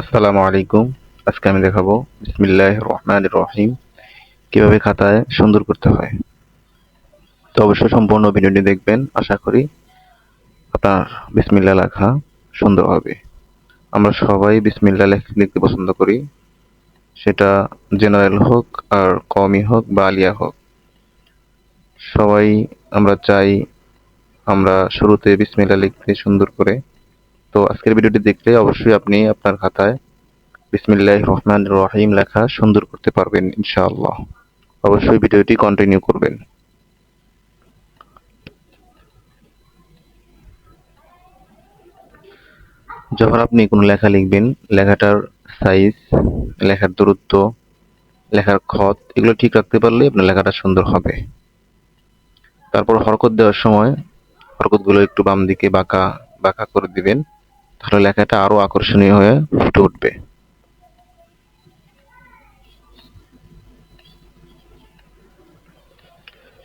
আসসালামু আলাইকুম। আজকে আমি দেখাবো বিসমিল্লাহ রহমান রহিম, কীভাবে খাতায় সুন্দর করতে হয়। তো অবশ্যই সম্পূর্ণ ভিডিওটি দেখবেন, আশা করি আপনার বিসমিল্লা লেখা সুন্দর হবে। আমরা সবাই বিসমিল্লা লিখতে পছন্দ করি। সেটা জেনারেল হোক আর কমই হোক বা আলিয়া হোক। সবাই আমরা চাই আমরা শুরুতে বিসমিল্লা লিখতে সুন্দর করে তো আজকের ভিডিওটি দেখলে অবশ্যই আপনি আপনার খাতায় বিসমিল্লাহ রহমান রহিম লেখা সুন্দর করতে পারবেন, ইনশাআল্লাহ। অবশ্যই ভিডিওটি কন্টিনিউ করবেন। যখন আপনি কোনো লেখা লিখবেন, লেখাটার সাইজ লেখার দূরত্ব, লেখার খত, এগুলো ঠিক রাখতে পারলে আপনার লেখাটা সুন্দর হবে। তারপর হরকত দেওয়ার সময় হরকতগুলো একটু বাম দিকে বাঁকা বাঁকা করে দিবেন। তাহলে লেখাটা আরও আকর্ষণীয় হয়ে ফুটে উঠবে।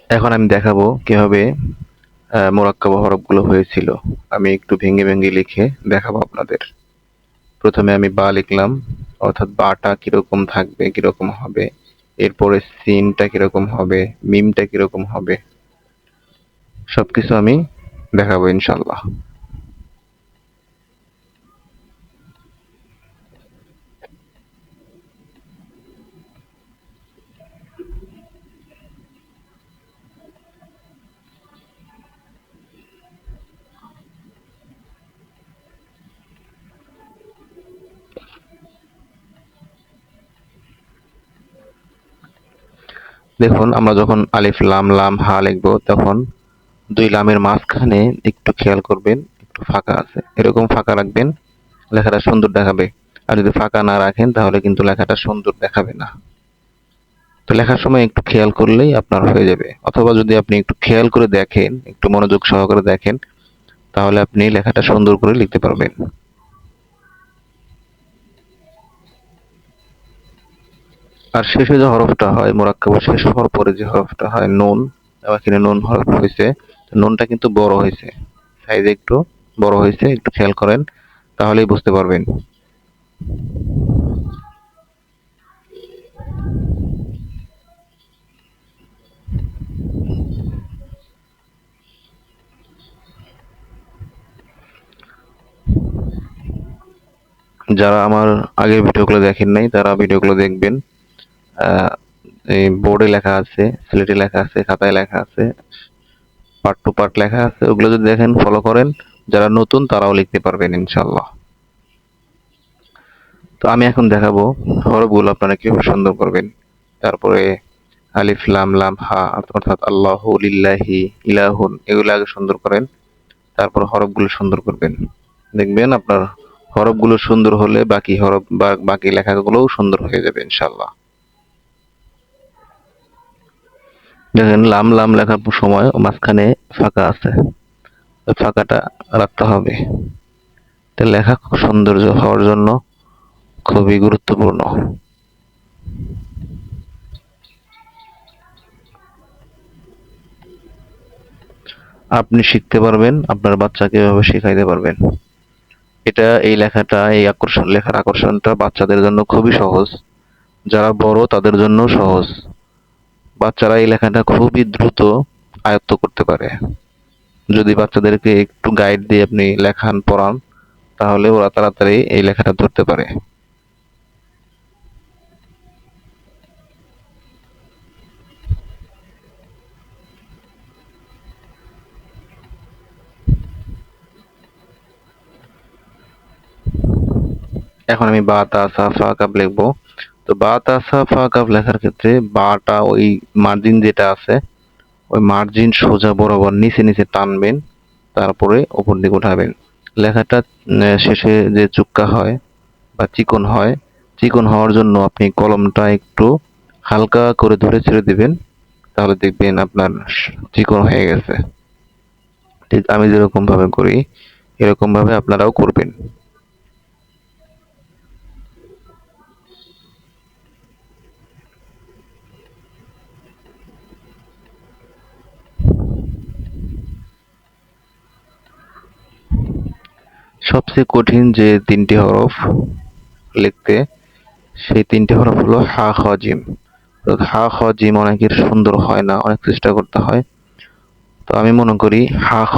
এখন আমি দেখাবো কীভাবে মোরাক্কাব হরফগুলো হয়েছিল। আমি একটু ভেঙে ভেঙে লিখে দেখাবো আপনাদের। প্রথমে আমি বা লিখলাম, অর্থাৎ বাটা কীরকম থাকবে, কীরকম হবে, এরপরে সিনটা কীরকম হবে, মিমটা কীরকম হবে, সবকিছু আমি দেখাবো ইনশাল্লাহ দেখুন, আমরা যখন আলিফ, লাম লাম, হা লিখব, তখন দুই লামের মাঝখানে একটু খেয়াল করবেন, একটু ফাঁকা আছে। এরকম ফাঁকা রাখবেন, লেখাটা সুন্দর দেখাবে। আর যদি ফাঁকা না রাখেন, তাহলে কিন্তু লেখাটা সুন্দর দেখাবে না। তো লেখার সময় একটু খেয়াল করলেই আপনার হয়ে যাবে। অথবা যদি আপনি একটু খেয়াল করে দেখেন, একটু মনোযোগ সহকারে দেখেন, তাহলে আপনি লেখাটা সুন্দর করে লিখতে পারবেন। আর শেষে যে হরফটা হয় মোরাক্কাব শেষ হওয়ার পরে যে হরফটা হয়, নুন এখানে নুন হরফ হয়েছে নুনটা কিন্তু বড় হয়েছে। সাইজে একটু বড় হয়েছে, একটু খেয়াল করেন, তাহলেই বুঝতে পারবেন। যারা আমার আগের ভিডিওগুলো দেখেন নাই, তারা ভিডিওগুলো দেখবেন। এই বোর্ডে লেখা আছে সিলেটে লেখা আছে, খাতায় লেখা আছে পার্ট টু পার্ট লেখা আছে, ওগুলো যদি দেখেন ফলো করেন। যারা নতুন, তারাও লিখতে পারবেন ইনশাল্লাহ তো আমি এখন দেখাবো হরফগুলো আপনারা কীভাবে সুন্দর করবেন। তারপরে আলিফ, লাম লাম, হা, অর্থাৎ আল্লাহ লিল্লাহি ইলাহুন, এগুলো আগে সুন্দর করেন। তারপর হরফগুলো সুন্দর করবেন। দেখবেন আপনার হরফগুলো সুন্দর হলে বাকি হরফ বা বাকি লেখাগুলোও সুন্দর হয়ে যাবে ইনশাল্লাহ দেখেন, লাম লাম লেখার সময় মাঝখানে ফাঁকা আছে। ওই ফাঁকাটা রাখতে হবে। এটা লেখা সৌন্দর্য হওয়ার জন্য খুবই গুরুত্বপূর্ণ। আপনি শিখতে পারবেন, আপনার বাচ্চাকে এভাবে শেখাইতে পারবেন। এটা এই লেখাটা, এই আকর্ষণ, লেখার আকর্ষণটা বাচ্চাদের জন্য খুবই সহজ। যারা বড়, তাদের জন্য সহজ। বাচ্চারা এই লেখাটা খুবই দ্রুত আয়ত্ত করতে পারে। যদি বাচ্চাদেরকে একটু গাইড দিয়ে আপনি লেখান, পড়ান, তাহলে ওরা তাড়াতাড়ি এই লেখাটা ধরতে পারে। এখন আমি বা, তা, সা কাপ লিখব। তো বা তা সা ফা কাপ লেখার ক্ষেত্রে বাটা ওই মার্জিন যেটা আছে, ওই মার্জিন সোজা বরাবর নিচে নিচে টানবেন, তারপরে উপর দিকে উঠাবেন। লেখাটা শেষে যে চুক্কা হয় বা চিকন হয়, চিকন হওয়ার জন্য আপনি কলমটা একটু হালকা করে ধরে ছেড়ে দিবেন, তাহলে দেখবেন আপনার চিকন হয়ে গেছে। ঠিক আমি যেরকম ভাবে করি এরকম ভাবে আপনারাও করবেন। সবচেয়ে কঠিন যে তিনটি হরফ লিখতে, সেই তিনটি হরফ হলো হা, খ, জিম। হা, খ, জিম অনেকের সুন্দর হয় না, অনেক চেষ্টা করতে হয়। তো আমি মনে করি হা, খ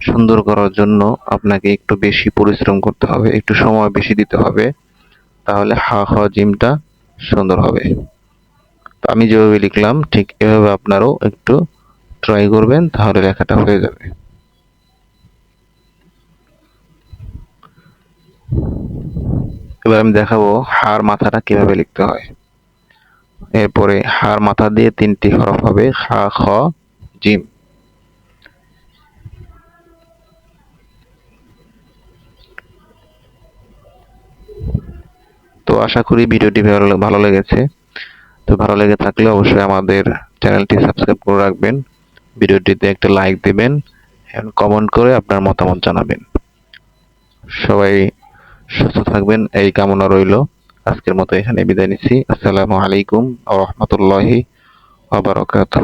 সুন্দর করার জন্য আপনাকে একটু বেশি পরিশ্রম করতে হবে, একটু সময় বেশি দিতে হবে। তাহলে হা, খ, জিমটা সুন্দর হবে। তো আমি যেভাবে লিখলাম, ঠিক এভাবে আপনারাও একটু ট্রাই করবেন, তাহলে লেখাটা হয়ে যাবে। এবার আমি দেখাবো হার মাথাটা কীভাবে লিখতে হয়। এরপরে হার মাথা দিয়ে তিনটি হরফ হবে খা খ, জিম। তো আশা করি ভিডিওটি ভালো লেগেছে। তো ভালো লেগে থাকলে অবশ্যই আমাদের চ্যানেলটি সাবস্ক্রাইব করে রাখবেন। ভিডিওটিতে একটা লাইক দিবেন এবং কমেন্ট করে আপনার মতামত জানাবেন। সবাই সুস্থ থাকবেন, এই কামনা রইল। আজকের মতো এখানে বিদায় নিচ্ছি। আসসালামু আলাইকুম আ রহমতুল্লাহি আবরকাত